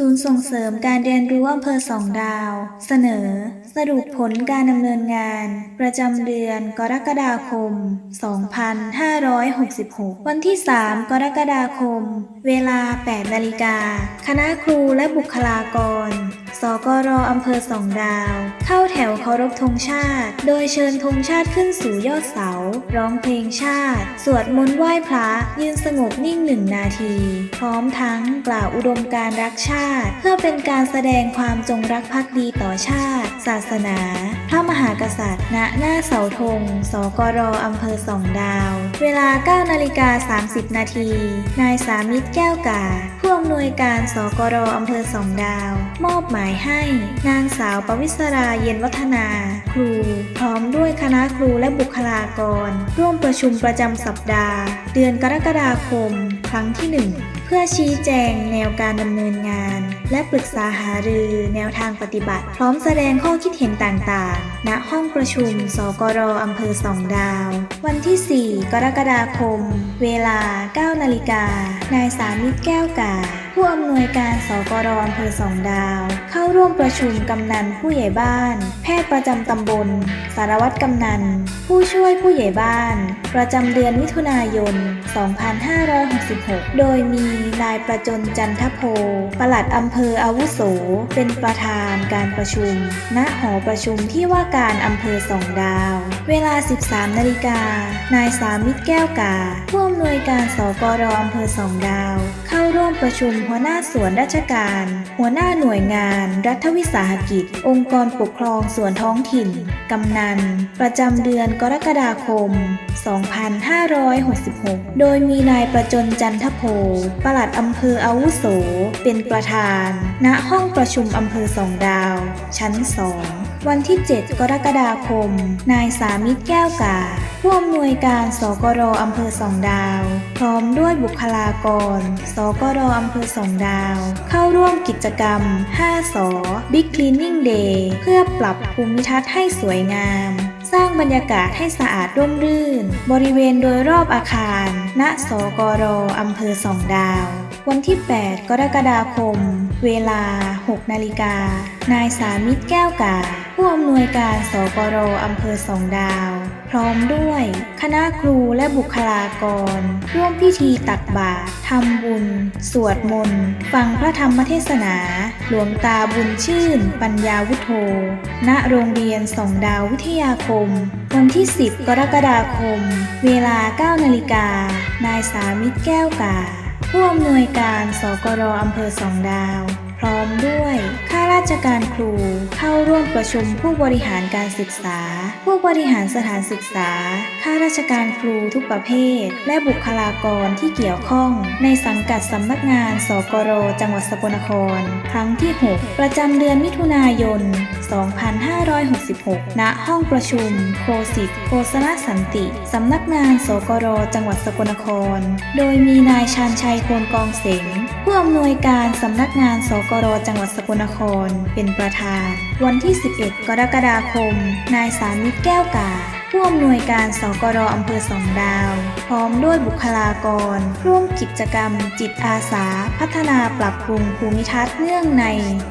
ศูนย์ส่งเสริมการเรียนรู้อำเภอสองดาว เสนอ สรุปผลการดำเนินงาน ประจำเดือนกรกฎาคม 2566 วันที่ 3 กรกฎาคม เวลา 8 นาฬิกา คณะครูและบุคลากร สกรอำเภอสองดาว เข้าแถวเคารพธงชาติ โดยเชิญธงชาติขึ้นสู่ยอดเสา ร้องเพลงชาติ สวดมนต์ไหว้พระ ยืนสงบนิ่งหนึ่งนาที พร้อมทั้งกล่าวอุดมการรักชาติเพื่อเป็นการแสดงความจงรักภักดีต่อชาติ ศาสนา พระมหากษัตริย์ ณ หน้าเสาธง สกรอำเภอสองดาว เวลา 9 นาฬิกา 30 นาที นายสามิตรแก้วกา ผู้อำนวยการสกรอำเภอสองดาว มอบหมายให้ นางสาวปวิศราเย็นวัฒนา ครู พร้อมด้วยคณะครูและบุคลากร ร่วมประชุมประจำสัปดาห์ เดือนกรกฎาคม ครั้งที่หนึ่งเพื่อชี้แจงแนวการดำเนินงาน และปรึกษาหารือแนวทางปฏิบัติ พร้อมแสดงข้อคิดเห็นต่างๆ ณ ห้องประชุม สกรอำเภอสองดาว วันที่ 4 กรกฎาคม เวลา 9 นาฬิกา นายสามิตรแก้วกา ผู้อำนวยการสกรอำเภอสองดาว เข้าร่วมประชุมกำนันผู้ใหญ่บ้าน แพทย์ประจำตำบล สารวัตรกำนัน ผู้ช่วยผู้ใหญ่บ้าน ประจำเดือนมิถุนายน 2566 โดยมีนายประจนจันทโพปลัดอำเภออาวุโส เป็นประธานการประชุม ณ หอประชุมที่ว่าการอำเภอสองดาว เวลา 13 นาฬิกา นายสามิตรแก้วกา ผู้อำนวยการสกรออำเภอสองดาว ร่วมประชุมหัวหน้าส่วนราชการ หัวหน้าหน่วยงาน รัฐวิสาหกิจ องค์กรปกครองส่วนท้องถิ่น กำนัน ประจำเดือนกรกฎาคม 2566 โดยมีนายประจนจันทโพปลัดอำเภออาวุโส เป็นประธาน ณ ห้องประชุมอำเภอสองดาว ชั้น2 วันที่ 7 กรกฎาคม นายสามิตรแก้วกาผู้อำนวยการสกรอำเภอสองดาว พร้อมด้วยบุคลากร สกรอำเภอสองดาว เข้าร่วมกิจกรรม 5สอ Big Cleaning Day เพื่อปรับภูมิทัศน์ให้สวยงาม สร้างบรรยากาศให้สะอาดร่มรื่น บริเวณโดยรอบอาคาร ณ สกรอำเภอสองดาว วันที่ 8 กรกฎาคม เวลา 6 นาฬิกา นายสามิตรแก้วกา ผู้อำนวยการสกรอำเภอสองดาว พร้อมด้วย คณะครูและบุคลากร ร่วมพิธีตักบาตรทำบุญ สวดมนต์ ฟังพระธรรมเทศนา หลวงตาบุญชื่น ปัญญาวุโธ ณ โรงเรียนสองดาววิทยาคม วันที่ 10 กรกฎาคม เวลา 9 นาฬิกา นายสามิตรแก้วกา ผู้อำนวยการสกรอำเภอสองดาว พร้อมด้วย ข้าราชการครู เข้าร่วมประชุมผู้บริหารการศึกษา ผู้บริหารสถานศึกษา ข้าราชการครูทุกประเภท และบุคลากรที่เกี่ยวข้อง ในสังกัดสำนักงาน สกร จังหวัดสกลนคร ครั้งที่ 6 ประจำเดือนมิถุนายน 2566 ณ ห้องประชุม โคสิตโฆษณสันติ สำนักงาน สกร จังหวัดสกลนคร โดยมีนายชาญชัยโพลกองเสงผู้อำนวยการสำนักงาน สกกรจังหวัดสกลนคร เป็นประธาน วันที่ 11 กรกฎาคม นายสามิตรแก้วกา ผู้อำนวยการสกรอำเภอสองดาว พร้อมด้วยบุคลากร ร่วมกิจกรรม จิตอาสา พัฒนาปรับปรุงภูมิทัศน์เนื่องใน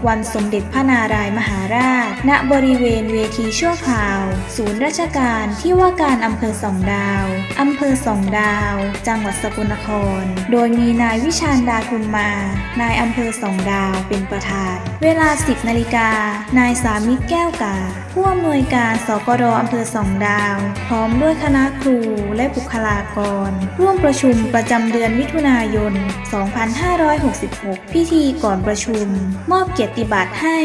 วันสมเด็จพระนารายมหาราช ณบริเวณเวทีชั่วคราว ศูนย์ราชการที่ว่าการอำเภอสองดาว อำเภอสองดาว จังหวัดสกลนคร โดยมีนายวิชาญดาทุมมา นายอำเภอสองดาวเป็นประธาน เวลา 10นาฬิกานายสามิตรแก้วกา ผู้อำนวยการสกรอำเภอสองดาว พร้อมด้วยคณะครูและบุคลากร ร่วมประชุมประจำเดือนมิถุนายน 2566 พิธีก่อนประชุม มอบเกียรติบัตรให้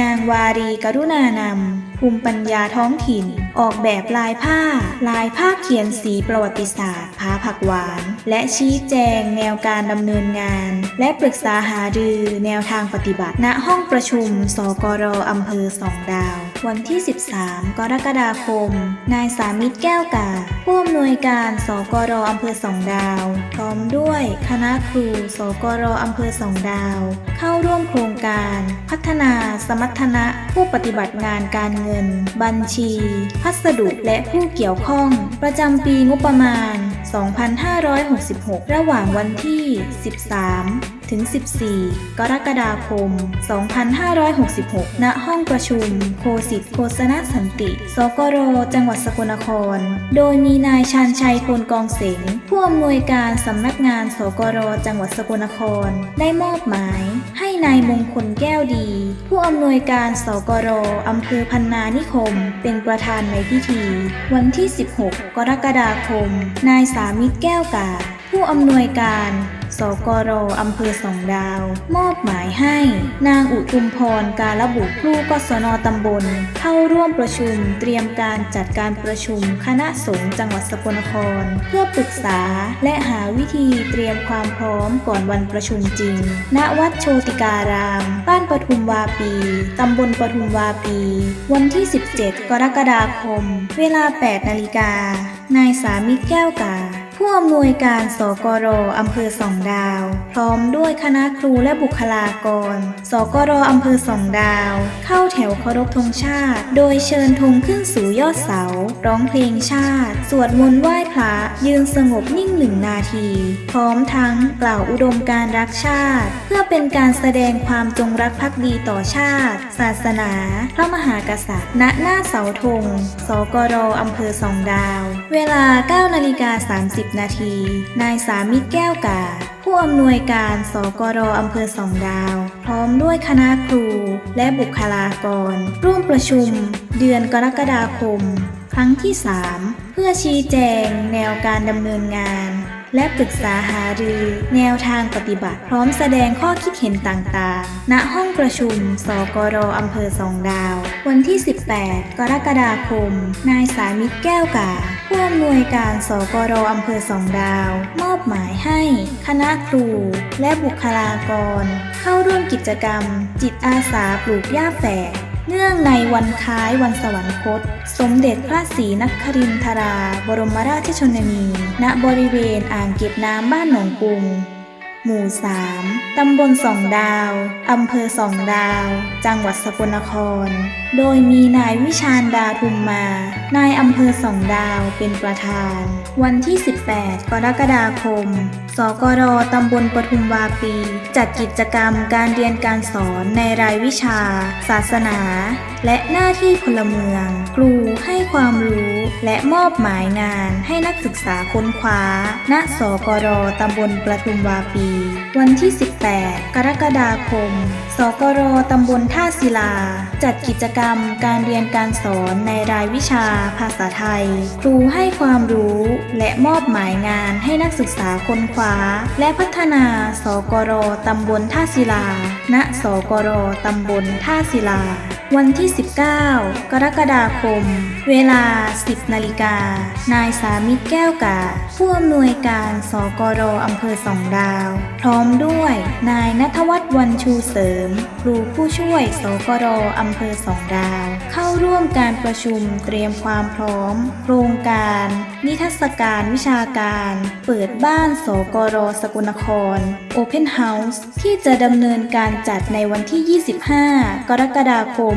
นางวารีกรุณานำภูมิปัญญาท้องถิ่น ออกแบบลายผ้า ลายภาเขียนสีประวัติศาสตร์ผ้าผักหวาน และชี้แจงแนวการดำเนินงาน และปรึกษาหารือแนวทางปฏิบัติ ณห้องประชุม สกรอำเภอสองดาว วันที่ 13 กรกฎาคม นายสามิตรแก้วกาผู้อำนวยการสกรอำเภอสองดาว พร้อมด้วยคณะครูสกรอำเภอสองดาว เข้าร่วมโครงการ พัฒนาสมรรถนะผู้ปฏิบัติงานการเงิน บัญชี พัสดุและผู้เกี่ยวข้อง ประจำปีงบประมาณ 2566 ระหว่างวันที่ 13 ถึง 14 กรกฎาคม 2566 ณ ห้องประชุม โคสิทธโฆษณสันติ สกร จังหวัดสกลนคร โดยมีนายชาญชัยพลกองเสงผู้อำนวยการสำนักงาน สกร จังหวัดสกลนคร ได้มอบหมายให้นายมงคลแก้วดี ผู้อำนวยการ สกร อำเภอพันนานิคม เป็นประธานในพิธี วันที่ 16 กรกฎาคม นายสามิตรแก้วกาผู้อำนวยการ สกรอำเภอสองดาว มอบหมายให้ นางอุทุมพรการระบุผู้กศนตำบล เข้าร่วมประชุม เตรียมการจัดการประชุมคณะสงฆ์จังหวัดสกลนคร เพื่อปรึกษาและหาวิธีเตรียมความพร้อมก่อนวันประชุมจริง ณวัดโชติการาม บ้านปทุมวาปีตำบลปทุมวาปี วันที่ 17 กรกฎาคม เวลา 8 นาฬิกานายสามิตรแก้วกา ผู้อำนวยการสกรอำเภอสองดาว พร้อมด้วยคณะครูและบุคลากร สกรอำเภอสองดาว เข้าแถวเคารพธงชาติ โดยเชิญธงขึ้นสู่ยอดเสา ร้องเพลงชาติ สวดมนต์ไหว้พระ ยืนสงบนิ่งหนึ่งนาที พร้อมทั้งกล่าวอุดมการรักชาติ เพื่อเป็นการแสดงความจงรักภักดีต่อชาติ ศาสนา พระมหากษัตริย์ ณ หน้าเสาธง สกรอำเภอสองดาว เวลา9นาฬิกา30 นาที นายสามิตรแก้วกา ผู้อำนวยการสกรอำเภอสองดาว พร้อมด้วยคณะครู และบุคลากร ร่วมประชุม เดือนกรกฎาคม ครั้งที่ 3 เพื่อชี้แจงแนวการดำเนินงาน และปรึกษาหารือ แนวทางปฏิบัติ พร้อมแสดงข้อคิดเห็นต่างๆ ณ ห้องประชุม สกรอำเภอสองดาว วันที่ 18 กรกฎาคม นายสามิตรแก้วกาผู้อำนวยการสกรอำเภอสองดาว มอบหมายให้ คณะครู และบุคลากร เข้าร่วมกิจกรรม จิตอาสาปลูกหญ้าแฝก เนื่องในวันคล้ายวันสวรรคต สมเด็จพระศรีนครินทรา บรมราชชนนี ณ บริเวณอ่างเก็บน้ำบ้านหนองกุง หมู่ 3 ตำบลสองดาว อำเภอสองดาว จังหวัดสกลนคร โดยมีนายวิชาญดาทุมมา นายอำเภอสองดาวเป็นประธาน วันที่ 18 กรกฎาคม สกรตำบลปทุมวาปี จัดกิจกรรมการเรียนการสอนในรายวิชา ศาสนา และหน้าที่พลเมือง ครูให้ความรู้และมอบหมายงานให้นักศึกษาค้นคว้า ณ สกรตำบลปทุมวาปีวันที่ 18 กรกฎาคม สกรตำบลท่าศิลา จัดกิจกรรมการเรียนการสอนในรายวิชาภาษาไทย ครูให้ความรู้และมอบหมายงานให้นักศึกษาค้นคว้า และพัฒนา สกรตำบลท่าศิลา ณ สกรตำบลท่าศิลา วันที่ 19 กรกฎาคม เวลา 10 นาฬิกา นายสามิตรแก้วกา ผู้อำนวยการสกรอำเภอสองดาว พร้อมด้วย นายนัทวัฒน์วันชูเสริม ครูผู้ช่วยสกรอำเภอสองดาว เข้า ร่วมการประชุมเตรียมความพร้อม โครงการ นิทรรศการวิชาการ เปิดบ้านสกรสกลนคร Open House ที่จะดำเนินการจัดในวันที่ 25 กรกฎาคม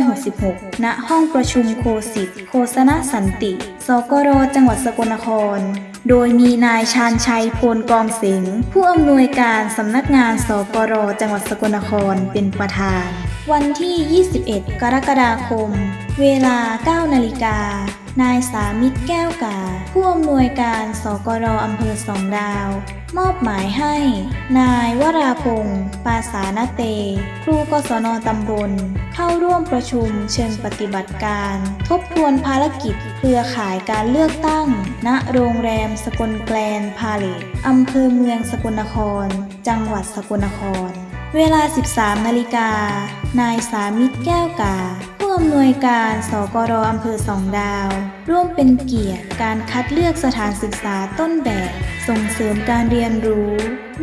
2566 ณ ห้องประชุมโคสิทโฆษณสันติ สกรจังหวัดสกลนครโดยมีนายชาญชัยโพลกองเสงผู้อำนวยการสำนักงานสกรจังหวัดสกลนครเป็นประธาน วันที่ 21 กรกฎาคม เวลา 9 นาฬิกา นายสามิตรแก้วกา ผู้อำนวยการสกรอำเภอสองดาว มอบหมายให้ นายวราพงศ์ปาสานเต ครูกศนตำบล เข้าร่วมประชุมเชิงปฏิบัติการ ทบทวนภารกิจเครือข่ายการเลือกตั้ง ณ โรงแรมสกลแกลนพาเลตอำเภอเมืองสกลนคร จังหวัดสกลนคร เวลา 13 นาฬิกา นายสามิตรแก้วกา ผู้อำนวยการสกรอำเภอสองดาว ร่วมเป็นเกียรติการคัดเลือกสถานศึกษาต้นแบบ ส่งเสริมการเรียนรู้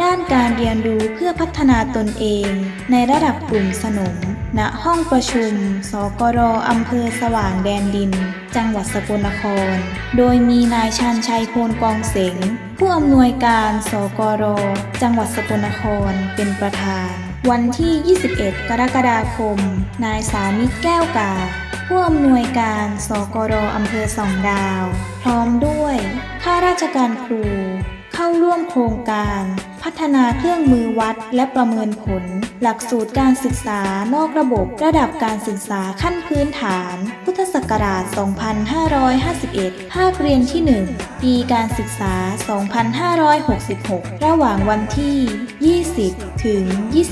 ด้านการเรียนรู้เพื่อพัฒนาตนเอง ในระดับกลุ่มสนม ณห้องประชุม สกรอำเภอสว่างแดนดิน จังหวัดสกลนคร โดยมีนายชันชัยโพลกองเสงผู้อำนวยการ สกร จังหวัดสกลนคร เป็นประธาน วันที่ 21 กรกฎาคม นายสามิตรแก้วกา ผู้อำนวยการ สกรอำเภอสองดาว พร้อมด้วยข้าราชการครู เข้าร่วมโครงการ พัฒนาเครื่องมือวัดและประเมินผล หลักสูตรการศึกษานอกระบบระดับการศึกษาขั้นพื้นฐาน พุทธศักราช 2551 ภาคเรียนที่ 1 ปีการศึกษา 2566 ระหว่างวันที่ 20 ถึง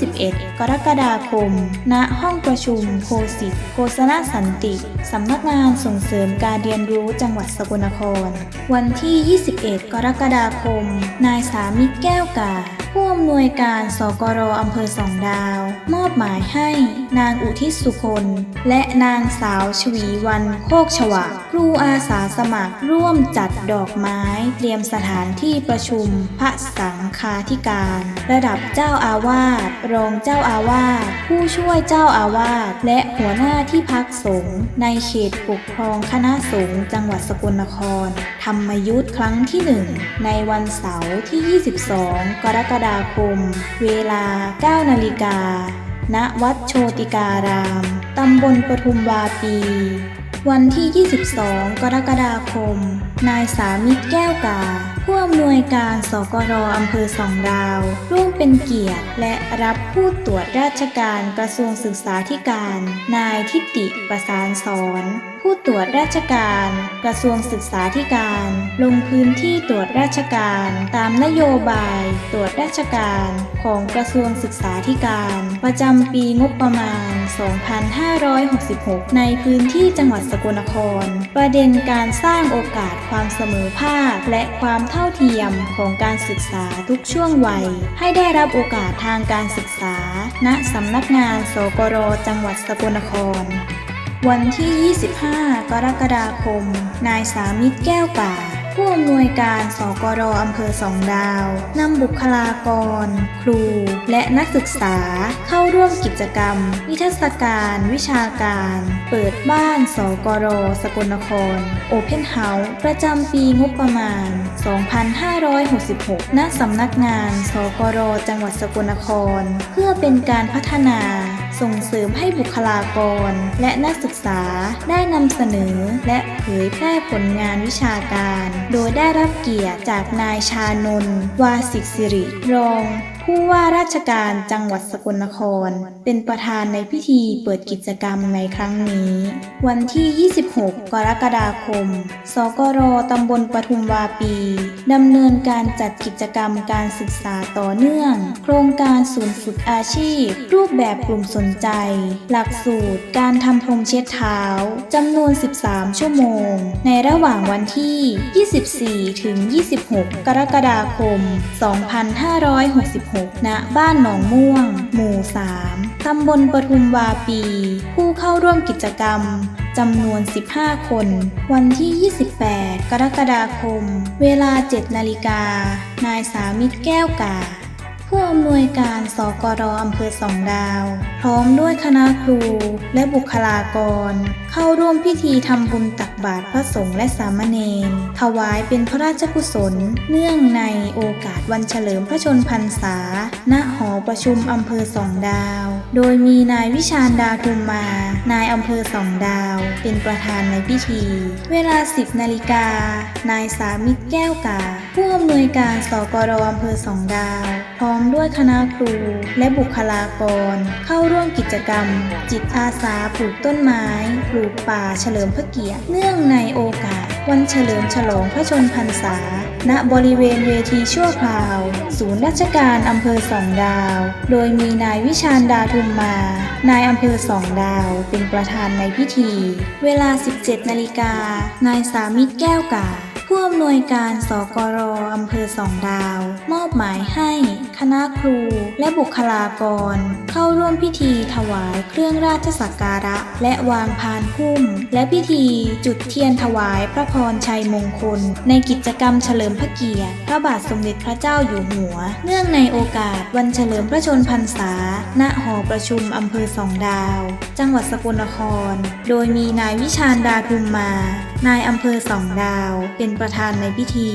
21 กรกฎาคม ณ ห้องประชุมโคสิตโฆษณสันติ สำนักงานส่งเสริมการเรียนรู้จังหวัดสกลนคร วันที่ 21 กรกฎาคม นายสามิตรแก้วกาผู้อำนวยการสกรอำเภอสองดาว มอบหมายให้นางอุทิศสุคนและนางสาวชวีวันโคกฉวะครูอาสาสมัครร่วมจัดดอกไม้ เตรียมสถานที่ประชุมพระสังฆาธิการระดับเจ้าอาวาส รองเจ้าอาวาส ผู้ช่วยเจ้าอาวาส และหัวหน้าที่พักสงฆ์ในเขตปกครองคณะสงฆ์จังหวัดสกลนคร ธรรมยุทธ์ครั้งที่หนึ่งในวันเสาร์ที่ 22 กรกฎาคม เวลา 9 นาฬิกา ณ วัดโชติการาม ตำบลปทุมวาปี วันที่ 22 กรกฎาคม นายสามิตรแก้วกา ผู้อำนวยการสกรอำเภอสองดาว ร่วมเป็นเกียรติ และรับผู้ตรวจราชการกระทรวงศึกษาธิการ นายทิติประสานสอน ผู้ตรวจราชการ กระทรวงศึกษาธิการ ลงพื้นที่ตรวจราชการ ตามนโยบายตรวจราชการ ของกระทรวงศึกษาธิการ ประจำปีงบประมาณ 2566 ในพื้นที่จังหวัดสกลนคร ประเด็นการสร้างโอกาสความเสมอภาค และความเท่าเทียมของการศึกษาทุกช่วงวัย ให้ได้รับโอกาสทางการศึกษา ณสำนักงาน สกรจังหวัดสกลนคร วันที่ 25 กรกฎาคม นายสามิตรแก้วป่า ผู้อำนวยการสกรอำเภอสองดาวนำบุคลากร ครู และนักศึกษาเข้าร่วมกิจกรรม นิทรรศการ วิชาการ เปิดบ้านสกรสกลนคร Open House ประจำปีงบประมาณ 2566 ณสำนักงาน สกรจังหวัดสกลนคร เพื่อเป็นการพัฒนา ส่งเสริมให้บุคลากร และนักศึกษาได้นำเสนอ และเผยแพร่ผลงานวิชาการ โดยได้รับเกียรติจากนายชานนท์วาสิกสิริรอง ผู้ว่าราชการจังหวัดสกลนคร เป็นประธานในพิธีเปิดกิจกรรมในครั้งนี้ วันที่ 26 กรกฎาคม สกรตำบลปทุมวาปี ดำเนินการจัดกิจกรรมการศึกษาต่อเนื่อง โครงการศูนย์ฝึกอาชีพ รูปแบบกลุ่มสนใจ หลักสูตร การทำพรมเช็ดเท้าจำนวน 13 ชั่วโมง ในระหว่างวันที่ 24 ถึง 26 กรกฎาคม 2566ณ บ้านหนองม่วง หมู่ 3 ตำบลปทุมวาปี ผู้เข้าร่วมกิจกรรมจำนวน 15 คน วันที่ 28 กรกฎาคม เวลา 7 นาฬิกา นายสามิตรแก้วกา ผู้อำนวยการสกรออำเภอสองดาว พร้อมด้วยคณะครูและบุคลากรเข้าร่วมพิธีทำบุญตักบาตรพระสงฆ์และสามเณรถวายเป็นพระราชกุศล เนื่องในโอกาสวันเฉลิมพระชนพรรษา ณ หอประชุมอำเภอสองดาว โดยมีนายวิชาญดาทุมมา นายอำเภอสองดาว เป็นประธานในพิธี เวลา 10 นาฬิกา นายสามิตรแก้วกา ผู้อำนวยการสกรอำเภอสองดาว พร้อมด้วยคณะครูและบุคลากร เข้าร่วมกิจกรรม จิตอาสาปลูกต้นไม้ลูกป่าเฉลิมพระเกียรติเนื่องในโอกาส วันเฉลิมฉลองพระชนพรรษา ณบริเวณเวทีชั่วคราว ศูนย์ราชการอำเภอสองดาว โดยมีนายวิชาญดาทุมมา นายอำเภอสองดาว เป็นประธานในพิธี เวลา 17 นาฬิกา นายสามิตรแก้วกาผู้อำนวยการสกรอำเภอสองดาว มอบหมายให้ คณะครู และบุคลากร เข้าร่วมพิธีถวายเครื่องราชสักการะ และวางพานพุ่ม และพิธีจุดเทียนถวายพระพรชัยมงคล ในกิจกรรมเฉลิมพระเกียรติ พระบาทสมเด็จพระเจ้าอยู่หัว เนื่องในโอกาสวันเฉลิมพระชนพรรษา ณ หอประชุมอำเภอสองดาว จังหวัดสกลนคร โดยมีนายวิชาญดาทุมมา นายอำเภอสองดาว เป็นประธานในพิธี